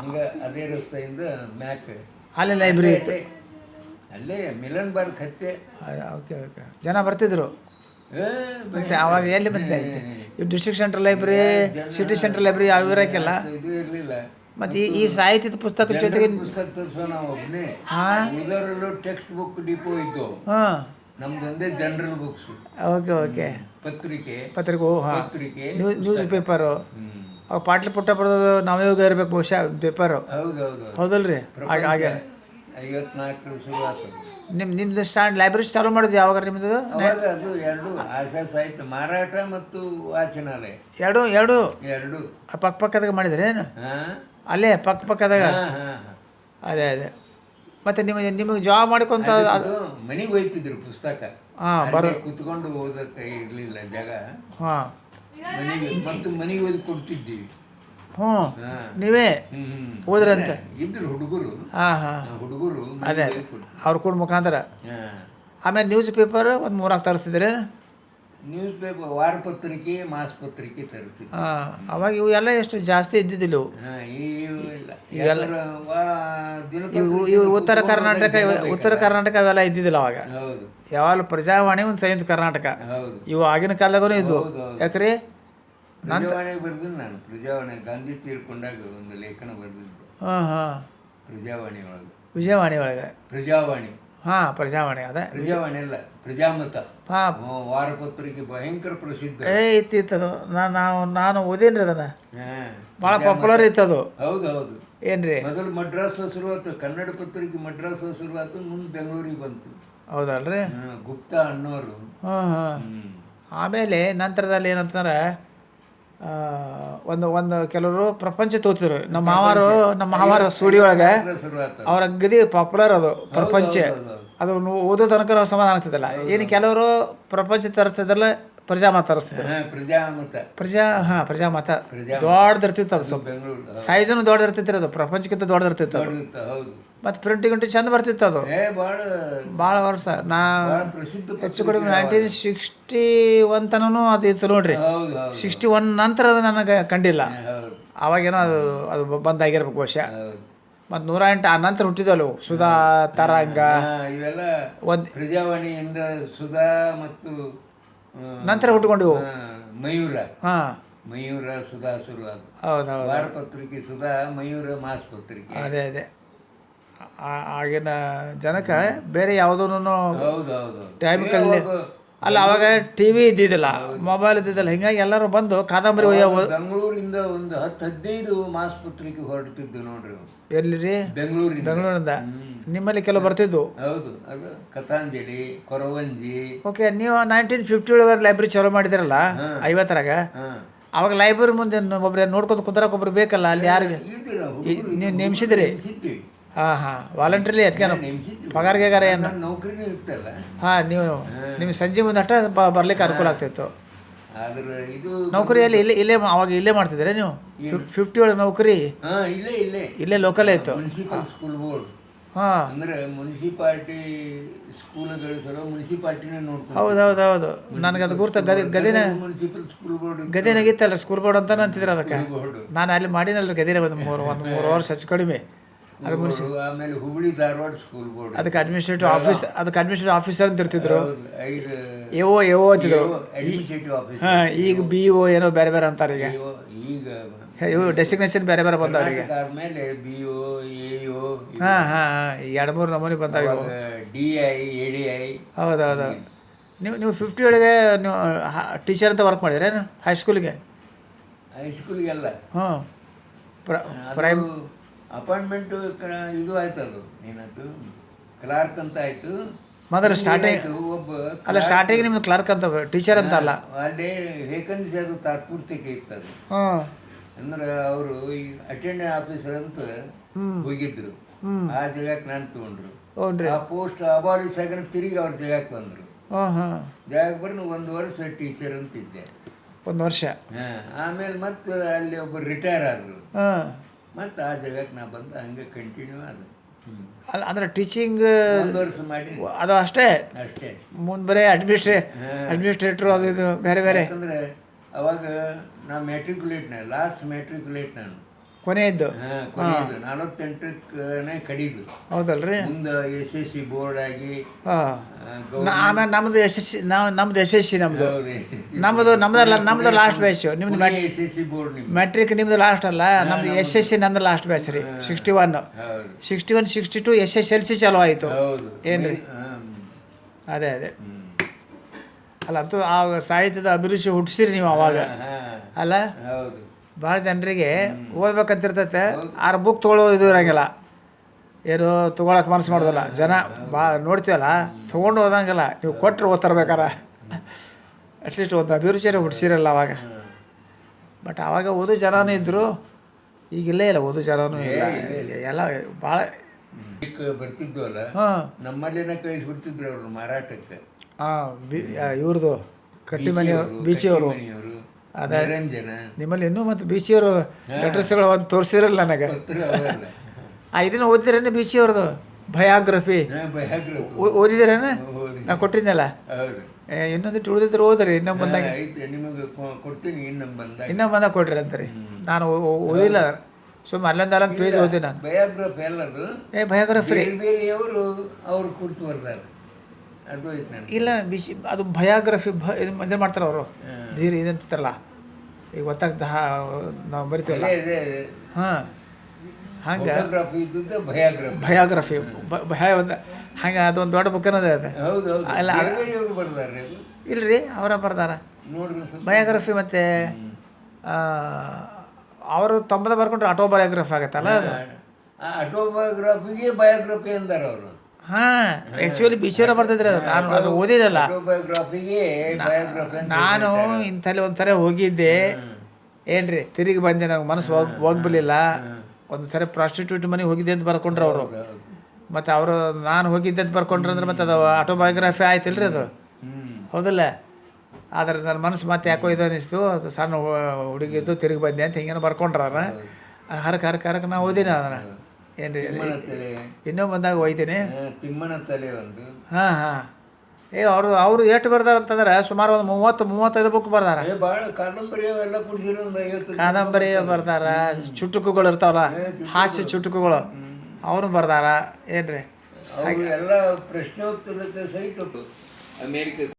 ಹಂಗ ಅದೇ ರಸ್ತೆಯಿಂದ ಮ್ಯಾಕ್. ಅಲ್ಲೇ ಲೈಬ್ರರಿ ಇತ್ತು. ಅಲ್ಲೇ- ಮಿಲನ್ ಬಾರ್ ಹತ್ತೆ ಓಕೆ ಓಕೆ. ಜನ ಬರ್ತಿದ್ರು. ಮತ್ತೆ ಅವಾಗ ಎಲ್ಲಿ ಮತ್ತೆ ಐತೆ ಈ district central library city central library ಯಾವ ಇರೋಕ್ಕೆಲ್ಲ ಇದು ಇರಲಿಲ್ಲ. ಮತ್ತೆ ಈ ಸಾಹಿತ್ಯದ ಪುಸ್ತಕ ಜೊತೆಗೆ ಪುಸ್ತಕ ತರಿಸೋ ನಾವು ಒಬ್ಬನೇ ಹಾಂ? ಟೆಕ್ಸ್ಟ್ ಬುಕ್ ಡಿಪೋ ಇತ್ತು. ಹಾಂ. ನಮ್ದೊಂದೇ ಜನರಲ್ ಬುಕ್ಸ್ ಓಕೆ ಓಕೆ. ಪತ್ರಿಕೆ. ಪತ್ರಿಕೆ ಹಾಂ. ಪತ್ರಿಕೆ ನ್ಯೂಸ್ ಪೇಪರು ಅವಾಗ ಪಾಟ್ಲಿ ಪುಟ್ಟ ಬರೋದು ನಾವೇ ಇರ್ಬೇಕು ಬಹುಶಃ ಪೇಪರು ಹೌದಲ್ರಿ? ಹಾಗೆ ಹಾಗೆ. ಐವತ್ನಾಲ್ಕು ಶುರುವಾತು ನಿಮ್ಮ ನಿಮ್ದು ಸ್ಟ್ಯಾಂಡ್ ಲೈಬ್ರರಿ ಚಾಲು ಮಾಡಿದ್ವಿ ಯಾವಾಗ ನಿಮ್ಮದು ಅವಾಗ ಅದು ಎರಡು ಆಸೆ ಮಾರಾಟ ಮತ್ತು ವಾಚನಾಲಯ. ಎರಡು ಎರಡು? ಎರಡು. ಪಕ್ಕ ಪಕ್ಕದಾಗ ಮಾಡಿದ್ರಿ ಏನು? ಹಾ? ಅಲ್ಲೇ ಪಕ್ಕ ಪಕ್ಕದಾಗ? ಅದೇ ಅದೇ. ಮತ್ತೆ ನಿಮಗೆ ನಿಮಗೆ ಜಾಬ್ ಮಾಡ್ಕೊಂತ ಮನೆಗೆ ಹೋಯ್ತಿದ್ರು ಪುಸ್ತಕ. ಹಾಂ ಬರೋ ಕುತ್ಕೊಂಡು ಓದಕ್ಕೆ ಇರಲಿಲ್ಲ ಜಾಗ. ಹಾಂ. ಮನೆಗೆ ಮತ್ತು ಮನೆಗೆ ಓದಿ ಕೊಡ್ತಿದ್ದೀವಿ. ಹ್ಞೂ. ನೀವೇ ಹೋದ್ರಂತೆ. ಇದ್ರು ಹುಡುಗರು. ಹಾಂ ಹಾಂ. ಹುಡುಗರು ಅದೇ ಅದೇ. ಅವ್ರು ಕೂಡ ಮುಖಾಂತರ. ಆಮೇಲೆ ನ್ಯೂಸ್ ಪೇಪರ್ ಒಂದು ಮೂರಾಕ್ ತರಿಸ್ತಿದ್ರೆ ನ್ಯೂಸ್ ಪೇಪರ್ ವಾರಪತ್ರಿಕೆ ಮಾಸಪತ್ರಿಕೆ ತರಿಸ್ತಿದ್ವಿ ಹಾಂ ಅವಾಗ ಇವು ಎಲ್ಲ ಎಷ್ಟು ಜಾಸ್ತಿ ಇದ್ದಿದ್ದಿಲ್ಲ ಇವು? ಹಾ ಇವು ಇಲ್ಲ ಯಾವ್ದಾರ ವಾ- ದಿನಪತ್ರಿಕೆ ಇವು ಇವು ಉತ್ತರ ಕರ್ನಾಟಕ ಇವು- ಉತ್ತರ ಕರ್ನಾಟಕ ಅವೆಲ್ಲ ಇದ್ದಿದ್ದಿಲ್ಲ ಅವಾಗ. ಹೌದು. ಯಾವಾಗಲೂ ಪ್ರಜಾವಾಣಿ ಒಂದು ಸಂಯುಕ್ತ ಕರ್ನಾಟಕ. ಹೌದು. ಇವು ಆಗಿನ ಕಾಲದಾಗೂ ಇದ್ವು. ಹೌದು, ಹೌದು. ಯಾಕ್ರಿ? ಪ್ರಜಾವಾಣಿ ಬರೆದಿದ್ದು ನಾನು. ಪ್ರಜಾವಾಣಿ ಗಾಂಧಿ ತೀರ್ಕೊಂಡಾಗ ಒಂದು ಲೇಖನ ಬರೆದಿದ್ದು. ಹಾಂ ಹಾಂ. ಪ್ರಜಾವಾಣಿ ಒಳಗೆ. ವಿಜಯವಾಣಿ ಒಳಗೆ. ಪ್ರಜಾವಾಣಿ. ಹಾಂ ಪ್ರಜಾವಾಣಿ ಅದ. ಪ್ರಜಾವಾಣಿ ಅಲ್ಲ ಪ್ರಜಾಮತ. ಪಾಪ. ವಾರಪತ್ರಿಕೆ ಭಯಂಕರ ಪ್ರಸಿದ್ಧ. ಏ ಇತ್ತು ಇತ್ತದು ನಾನು ನಾವು ನಾನು ಓದೇನ್ರಿ ಅದನ್ನ. ಭಾಳ ಪಾಪ್ಯುಲರ್ ಇತ್ತದು. ಹೌದು ಹೌದು ಏನ್ರಿ? ಮೊದಲು ಮಡ್ರಾಸ್ ಶುರುವಾತು ಕನ್ನಡ ಪತ್ರಿಕೆ ಮಡ್ರಾಸ್ ಶುರುವಾತು ಮುಂದೆ ಬೆಂಗಳೂರಿಗೆ ಬಂತು. ಹೌದಲ್ರಿ? ಗುಪ್ತ ಅನ್ನೋರು. ಹಾಂ ಹಾಂ. ಆಮೇಲೆ ನಂತರದಲ್ಲಿ ಏನಂತಂದ್ರೆ ಒಂದು ಒಂದು ಕೆಲವರು ಪ್ರಪಂಚ ತೋತಿದ್ರು. ನಮ್ಮ ಮಾವಾರು ನಮ್ಮ ಮಾವಾರ ಸ್ಟುಡಿಯೋ ಒಳಗೆ ಅವ್ರ ಅಗದಿ ಪಾಪ್ಯುಲರ್ ಅದು ಪ್ರಪಂಚ. ಅದು ಓದೋ ತನಕ ನಾವು ಸಮಾಧಾನ ಆಗ್ತಿದ್ದಲ್ಲ. ಏನು ಕೆಲವರು ಪ್ರಪಂಚ ತರಿಸ್ತಿದ್ರಲ್ಲ ಪ್ರಜಾಮತ ತರಿಸ್ತಿದ್ರು. ಹಾ, ಪ್ರಜಾಮತ. ಪ್ರಜಾ ಹಾಂ ಪ್ರಜಾಮತ. ಪ್ರಜಾ ದೊಡ್ಡದಿರ್ತಿತ್ತು ಅದು ಸ್ವಲ್ಪ. ಸೈಜನು ದೊಡ್ಡದಿರ್ತಿತ್ತು ಅದು. ಪ್ರಪಂಚಕ್ಕಿಂತ ದೊಡ್ಡದಿರ್ತಿತ್ತು ಅದು. ಮತ್ತು ಪ್ರಿಂಟ್ ಗಿಂಟು ಚಂದ ಬರ್ತಿತ್ತು ಅದು. ಭಾಳ ವರ್ಷ. ನಾ ಹೆಚ್ಚು ಕಡಿಮೆ ನೈನ್ಟೀನ್ ಸಿಕ್ಸ್ಟಿ ಒನ್ ತನೂ ಅದು ಇತ್ತು ನೋಡ್ರಿ. ಸಿಕ್ಸ್ಟಿ ಒನ್ ನಂತರ ಅದು ನನಗೆ ಕಂಡಿಲ್ಲ. ಅವಾಗೇನೋ ಅದು ಅದು ಬಂದಾಗಿರ್ಬೇಕು ವರ್ಷ ಮತ್ತು ನೂರ ಎಂಟು ಆ ನಂತರ ಹುಟ್ಟಿದಳು ಸುಧಾ ತರಂಗ. ಒಂದು ಪ್ರಜಾವಾಣಿಯಿಂದ ಸುಧಾ ಮತ್ತು ನಂತರ ಹುಟ್ಕೊಂಡಿವು ಮಯೂರ. ಹಾಂ. ಮಯೂರ ಸುಧಾ ಸುರು ಹೌದು ಹೌದು. ವಾರಪತ್ರಿಕೆ ಸುಧಾ ಮಯೂರ ಮಾಸ್ ಪತ್ರಿಕೆ ಅದೇ. ಅದೇ ಆಗಿನ ಜನಕ್ಕೆ ಬೇರೆ ಯಾವುದೂ ಹೌದು ಹೌದು ಟೈಮ್ ಅವಾಗ ಅಲ್ಲ ಅವಾಗ ಟಿ ವಿ ಇದ್ದಿದ್ದಿಲ್ಲ ಮೊಬೈಲ್ ಇದ್ದಿದ್ದಿಲ್ಲ. ಹಿಂಗಾಗಿ ಎಲ್ಲರೂ ಬಂದು ಕಾದಂಬರಿ ಒಯ್ಯ ಬೆಂಗಳೂರಿಂದ ಒಂದು ಹತ್ತು ಹದಿನೈದು ಮಾಸ್ ಪತ್ರಿಕೆ ಹೊರಡ್ತಿದ್ದು ನೋಡ್ರಿ ಎಲ್ಲಿ ರೀ ಬೆಂಗಳೂರಿಂದ. ಬೆಂಗಳೂರಿಂದ. ನಿಮ್ಮಲ್ಲಿ ಕೆಲವು ಬರ್ತಿದ್ವು. ಹೌದು ಅದು ಕಥಾಂಜಲಿ ಕೊರವಂಜಿ. ಓಕೆ ನೀವು ನೈನ್ಟೀನ್ ಫಿಫ್ಟಿ ಒಳಗೆ ಲೈಬ್ರರಿ ಚಾಲೂ ಮಾಡಿದಿರಲ್ಲ ಐವತ್ತರಾಗ? ಅವಾಗ ಲೈಬ್ರರಿ ಮುಂದೆ ಒಬ್ಬರು ನೋಡ್ಕೊಂಡು ಕುಂದ್ರಕ್ಕೆ ಒಬ್ರು ಬೇಕಲ್ಲ ಅಲ್ಲಿ ಯಾರಿಗೆ? ನೀವು ನೇಮಿಸಿದ್ರಿ ಹಾಂ ಹಾಂ. ವಾಲಂಟ್ರಿಲಿ ಅದಕ್ಕೆ ಪಗಾರ ಪಗಾರ್ಗೆಗಾರ ಏನು ನೌಕರಿನೂ ಇತ್ತಲ್ಲ ಹಾಂ ನೀವು ನಿಮ್ಗೆ ಸಂಜೆ ಮುಂದೆ ಅಷ್ಟೇ ಬರ್ಲಿಕ್ಕೆ ಅನುಕೂಲ ಆಗ್ತಿತ್ತು. ನೌಕರಿಯಲ್ಲಿ ಇಲ್ಲೇ ಇಲ್ಲೇ ಅವಾಗ ಇಲ್ಲೇ ಮಾಡ್ತಿದ್ರೆ ನೀವು? ಫಿಫ್ಟಿ ಒಳಗೆ ನೌಕರಿ? ಇಲ್ಲೇ ಇಲ್ಲೇ. ಇಲ್ಲೇ ಲೋಕಲೇ ಇತ್ತು. Municipal school board. ಹಾಂ. ಅಂದ್ರೆ ಮುನ್ಸಿಪಾಲ್ಟಿ ಸ್ಕೂಲ್ಗಳು ಸಲ ಮುನ್ಸಿಪಾಲ್ಟಿನೇ ನೋಡ್ಕೊಂಡು ಹೌದು ಹೌದು ಹೌದು. ನನಗೆ ಅದು ಗುರ್ತ ಗದಿ ಗದಿನ ಮುನ್ಸಿಪಲ್ ಸ್ಕೂಲ್ ಬೋರ್ಡ್ ಗದಿನಾಗಿತ್ತಲ್ಲ ಸ್ಕೂಲ್ ಬೋರ್ಡ್ ಅಂತ ಅಂತಿದ್ರು ಅದಕ್ಕೆ. ನಾನು ಅಲ್ಲಿ ಮಾಡಿನಲ್ಲ ಗದಿನ ಒಂದು ಮೂರು ಒಂದು ಮೂರು ವರ್ಷ ಹೆಚ್ಚು ಕಡಿಮೆ. ಆಮೇಲೆ ಹುಬ್ಳಿ ಧಾರವಾಡ ಸ್ಕೂಲ್ ಬೋರ್ಡ್ ಅದಕ್ಕೆ ಅಡ್ಮಿನಿಸ್ಟ್ರೇಟಿವ್ ಆಫೀಸ್ ಅದಕ್ಕೆ ಅಡ್ಮಿನಿಸ್ಟ್ರೇಟಿವ್ ಆಫೀಸರ್ ಅಂತ ಇರ್ತಿದ್ರು. ಎವೋ ಎವೋ ಅಂತಿದ್ರು ಅಡ್ಮಿನಿಸ್ಟ್ರೇಟಿವ್ ಆಫೀಸ್ ಹಾಂ ಈಗ ಬಿ ಒ ಏನೋ ಬೇರೆ ಬೇರೆ ಅಂತಾರೆ ಈಗ. ಈಗ ಇವು ಡೆಸಿಗ್ನೇಷನ್ ಬೇರೆ ಬೇರೆ ಬಂದವ್ರು ಈಗ. ಆದ್ಮೇಲೆ ಬಿ ಒ ಎ ಒ ಹಾಂ ಹಾಂ ಹಾಂ ಎರಡು ಮೂರು ನಮೂನಿ ಬಂದಾವ ಇವು D I A D I ಹೌದು ಹೌದು. ನೀವು ನೀವು ಫಿಫ್ಟಿ ಒಳಗೆ ನೀವು ಟೀಚರ್ ಅಂತ ವರ್ಕ್ ಮಾಡಿದ್ರೇನು? ಹೈಸ್ಕೂಲಿಗೆ ಹೈಸ್ಕೂಲ್ಗೆಲ್ಲ ಹ್ಞೂ ಪ್ರ ಪ್ರೈಮ್ ಅಪಾಯಿಂಟ್ಮೆಂಟ್ ಇದು ಆಯ್ತು ಅದು. ಏನಾಯ್ತು ಕ್ಲಾರ್ಕ್ ಅಂತ ಆಯ್ತು. ಮಾತ್ರ ಸ್ಟಾರ್ಟಿಂಗ್ ಆಯ್ತು, ಒಬ್ಬ ಅಲ್ಲ ಸ್ಟಾರ್ಟಿಂಗ್ ನಿಮ್ದು ಕ್ಲರ್ಕ್ ಅಂತ ಟೀಚರ್ ಅಂತ ಅಲ್ಲ? ಅಲ್ಲಿ ವೇಕನ್ಸಿ ಅದು ತಾತ್ಪೂರ್ತಿಗೆ ಇತ್ತದು ಹ್ಞೂ ಅಂದ್ರೆ ಅವರು ಈ ಅಟೆಂಡೆಂಟ್ ಆಫೀಸರ್ ಅಂತ ಹೋಗಿದ್ರು. ಆ ಜಾಗಕ್ಕೆ ನಾನು ತಗೊಂಡ್ರು. ಆ ಪೋಸ್ಟ್ ಅಬಾಲಿಷ್ ಆಗ ತಿರುಗಿ ಅವ್ರ ಜಾಗಕ್ಕೆ ಬಂದರು. ಜಾಗಕ್ಕೆ ಬರೀ ಒಂದು ವರ್ಷ ಟೀಚರ್ ಅಂತಿದ್ದೆ. ಒಂದು ವರ್ಷ? ಹಾ, ಆಮೇಲೆ ಮತ್ತೆ ಅಲ್ಲಿ ಒಬ್ಬರು ರಿಟೈರ್ ಆದರು. ಮತ್ತೆ ಆ ಜಗಕ್ಕೆ ನಾ ಬಂದು ಹಂಗೆ ಕಂಟಿನ್ಯೂ ಆದ. ಹ್ಮ್. ಅಲ್ಲ ಅಂದ್ರೆ ಟೀಚಿಂಗ್ ವರ್ಷ ಮಾಡಿ. ಅದು ಅಷ್ಟೇ? ಅಷ್ಟೇ. ಮುಂದೆ ಬರೀ ಅಡ್ಮಿನಿಸ್ಟ್ರೇ ಅಡ್ಮಿನಿಸ್ಟ್ರೇಟ್ರು ಅದು ಇದು ಬೇರೆ ಬೇರೆ? ಅಂದರೆ ಅವಾಗ ನಾ ಮೆಟ್ರಿಕ್ಯುಲೇಟ್ನ ಲಾಸ್ಟ್ ಮ್ಯಾಟ್ರಿಕ್ಯುಲೇಟ್ ನಾನು. ಕೊನೆಯದ್ದು ಹಾ, ಕೊನೆಯದು ನಲವತ್ತೆಂಟಕ್ಕನೇ ಕಡಿದು. ಹೌದಲ್ರಿ? ಮುಂದೆ ಎಸ್ ಎಸ್ ಸಿ ಬೋರ್ಡ್ ಆಗಿ ಆಮೇಲೆ ನಮ್ದು ಯಶಸ್ವಿ ನಾವು ನಮ್ದು ಯಶಸ್ವಿ ನಮ್ಮದು ಸಿ ನಮ್ದು. ನಮ್ಮದು ನಮ್ದಲ್ಲ ನಮ್ದು ಲಾಸ್ಟ್ ಬ್ಯಾಚ್ ನಿಮ್ದು S S C board matric ನಿಮ್ದು ಲಾಸ್ಟ್ ಅಲ್ಲ? ನಮ್ದು ಎಸ್ ಎಸ್ ಸಿ ನಂದು ಲಾಸ್ಟ್ ಬ್ಯಾಚ್ ರೀ. Sixty one sixty one sixty two S S L C ಚಲೋ ಆಯಿತು. ಏನು ಏನ್ರಿ? ಅದೇ ಅದೇ. ಅಲ್ಲ ಅಂತೂ ಆ ಸಾಹಿತ್ಯದ ಅಭಿರುಚಿ ಹುಟ್ಟಿಸಿರಿ ನೀವು ಅವಾಗ. ಅಲ್ಲ? ಹೌದು. ಭಾಳ ಜನರಿಗೆ ಓದ್ಬೇಕಂತಿರ್ತೈತೆ. ಆರು ಬುಕ್ ತೊಗೊಳ್ಳೋ ಇದು ಇರೋಂಗಿಲ್ಲ. ಏನು ತೊಗೊಳಕ್ಕೆ ಮನಸ್ಸು ಮಾಡೋದಿಲ್ಲ. ಜನ ಭಾಳ ನೋಡ್ತೀವಲ್ಲ ತೊಗೊಂಡು ಓದಂಗಿಲ್ಲ ನೀವು ಕೊಟ್ಟರು ಓದ್ತಿರ್ಬೇಕಾರ. ಅಟ್ಲೀಸ್ಟ್ ಒಂದು ಅಭಿರುಚಿಯನ್ನು ಹುಡ್ಸಿರಲ್ಲ ಅವಾಗ. ಬಟ್ ಆವಾಗ ಓದು ಜನನೂ ಇದ್ದರು ಈಗಿಲ್ಲೇ ಇಲ್ಲ ಓದು ಜನನೂ ಇಲ್ಲ. ಎಲ್ಲ ಭಾಳ ಬರ್ತಿದ್ವಲ್ಲ ಹಾಂ. ನಮ್ಮಲ್ಲಿನ ಕಳಿಸ್ಬಿಡ್ತಿದ್ರು ಅವರು ಮಾರಾಟಕ್ಕೆ. ಹಾಂ ಬಿ ಇವ್ರದ್ದು ಕಟ್ಟಿ ಮನೆಯವರು ಬೀಚಿಯವರು ಅದೇ. ನಿಮ್ಮಲ್ಲಿ ಇನ್ನೂ ಮತ್ತು ಬೀಚಿಯವರು ಲೆಟರ್ಸ್ಗಳು ಒಂದು ತೋರಿಸಿರಲ್ಲ ನನಗೆ. ಆ ಇದನ್ನು ಓದಿದ್ರೇನೆ ಬೀಚಿಯವ್ರದ್ದು ಬಯೋಗ್ರಫಿ ಹಾ, ಭಯಾಗ್ರಹ. ಓದಿದ್ರೇನ? ನಾ ಕೊಟ್ಟಿದ್ನಲ್ಲ? ಇನ್ನೊಂದಿಟ್ಟು ಉಳಿದಿದ್ರೆ ಓದ್ರಿ ಇನ್ನೊಂದು ಬಂದಾಗ. ಇನ್ನು ಬಂದಾಗ. ಇನ್ನೊಂದು ಬಂದಾಗ ಕೊಡ್ರಿ ಅಂತಾರೆ. ನಾನು ಓದಿಲ್ಲ. ಸುಮ್ಮ ಅಲ್ಲೊಂದು ಅಲ್ಲೊಂದು ಪೇಜ್ ಓದಿ ನಾನು. ಬಯೋಗ್ರಫಿ ಏ ಬಯೋಗ್ರಫಿ ಅವರು ಅವ್ರು ಕುರ್ತು ಬರ್ತಾರೆ. ಇಲ್ಲ ಬಿಸಿ ಅದು ಬಯೋಗ್ರಫಿ ಭ ಇದು ಮಾಡ್ತಾರೆ ಅವರು. ಧೀರ ಇದಂತಾರಲ್ಲ ಈಗ ಗೊತ್ತಾಗ್ತಾ ನಾವು ಬರಿತೀವಲ್ಲ? ಹಾಂ. ಹಂಗೆ? ಬಯೋಗ್ರಫಿ ಭಯ ಒಂದು ಹಂಗೆ ಅದೊಂದು ದೊಡ್ಡ ಬುಕ್ ಅನ್ನೋದೇ ಅದು? ಹೌದು ಹೌದು. ಅಲ್ಲ, ಇಲ್ಲರಿ ಅವರ ಬರ್ದಾರ. ಬಯೋಗ್ರಫಿ ಮತ್ತು ಅವರು ತಂಬದ ಬರ್ಕೊಂಡ್ರೆ ಆಟೋಬಯೋಗ್ರಫಿ ಆಗತ್ತಲ್ಲ ಆಟೋಬಯೋಗ್ರಫಿಗೆ ಬಯೋಗ್ರಫಿ ಅಂದಾರ ಅವರು. ಹಾಂ ಆ್ಯಕ್ಚುಲಿ ಬಿಸಿಯವರ ಬರ್ತಿದ್ರಿ ಅದು. ನಾನು ಅದು ಓದಿರಲ್ಲ. ನಾನು ಇಂಥಲ್ಲಿ ಒಂದ್ಸರಿ ಹೋಗಿದ್ದೆ. ಏನ್ರಿ ತಿರುಗಿ ಬಂದೆ. ನನಗೆ ಮನಸ್ಸು ಹೋಗ್ ಒಂದ್ಸರಿ ಒಂದು ಸರಿ ಪ್ರಾಸ್ಟಿಟ್ಯೂಟ್ ಮನೆಗೆ ಹೋಗಿದ್ದೆ ಅಂತ ಬರ್ಕೊಂಡ್ರು ಅವರು. ಮತ್ತು ಅವರು ನಾನು ಹೋಗಿದ್ದೆ ಅಂತ ಬರ್ಕೊಂಡ್ರು ಅಂದ್ರೆ ಮತ್ತೆ ಅದು ಆಟೋಬಯೋಗ್ರಫಿ ಆಯ್ತಿಲ್ರಿ ಅದು. ಹೌದಲ್ಲ? ಆದ್ರೆ ನನ್ನ ಮನಸ್ಸು ಮತ್ತೆ ಯಾಕೋ ಇದು ಅನಿಸ್ತು ಅದು ಸಣ್ಣ ಹುಡುಗಿದ್ದು ತಿರುಗಿ ಬಂದೆ ಅಂತ ಹಿಂಗೇನೋ ಬರ್ಕೊಂಡ್ರ ಹರಕ್ ಹರಕ್ ಹರಕ್ ನಾ ಓದಿನ ಅದನ್ನ. ತಲೆ. ಇನ್ನೂ ಬಂದಾಗ ಒಯ್ತೀನಿ ತಿಮ್ಮನ ತಲೆ ಒಂದು. ಹಾಂ ಹಾಂ. ಏ ಅವರು ಅವರು ಎಷ್ಟು ಬರ್ದಾರ ಅಂತಂದ್ರೆ ಸುಮಾರು ಒಂದು ಮೂವತ್ತು ಮೂವತ್ತೈದು ಬುಕ್ ಬರ್ದಾರ. ಕಾದಂಬರಿ ಬರ್ದಾರ ಚುಟುಕುಗಳು ಇರ್ತಾವಲ್ಲ ಹಾಸ್ಯ ಚುಟುಕುಗಳು. ಅವನು ಬರ್ದಾರ ಏನ್ರಿ? ಎಲ್ಲ ಪ್ರಶ್ನೋತ್ತರ ಸಹಿತ ಅಮೇರಿಕ